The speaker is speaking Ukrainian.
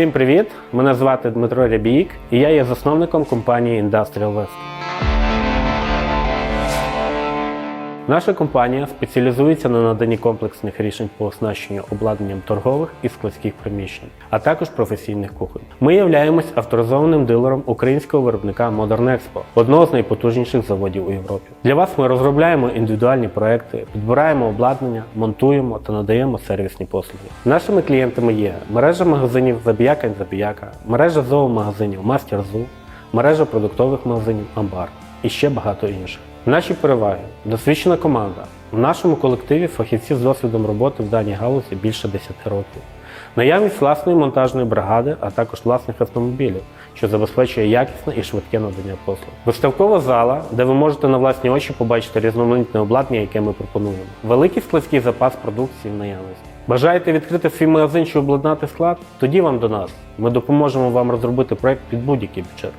Всім привіт! Мене звати Дмитро Рябійк і я є засновником компанії Industrial West. Наша компанія спеціалізується на наданні комплексних рішень по оснащенню обладнанням торгових і складських приміщень, а також професійних кухонь. Ми являємось авторизованим дилером українського виробника Modern Expo, одного з найпотужніших заводів у Європі. Для вас ми розробляємо індивідуальні проекти, підбираємо обладнання, монтуємо та надаємо сервісні послуги. Нашими клієнтами є мережа магазинів Забіяка і Забіяка, мережа зоомагазинів Мастер Зу, мережа продуктових магазинів Амбар і ще багато інших. Наші переваги досвідчена команда. В нашому колективі фахівці з досвідом роботи в даній галузі більше 10 років. Наявність власної монтажної бригади, а також власних автомобілів, що забезпечує якісне і швидке надання послуг. Виставкова зала, де ви можете на власні очі побачити різноманітне обладнання, яке ми пропонуємо. Великий складський запас продукції в наявності. Бажаєте відкрити свій магазин чи обладнати склад? Тоді вам до нас. Ми допоможемо вам розробити проект під будь-який бюджет.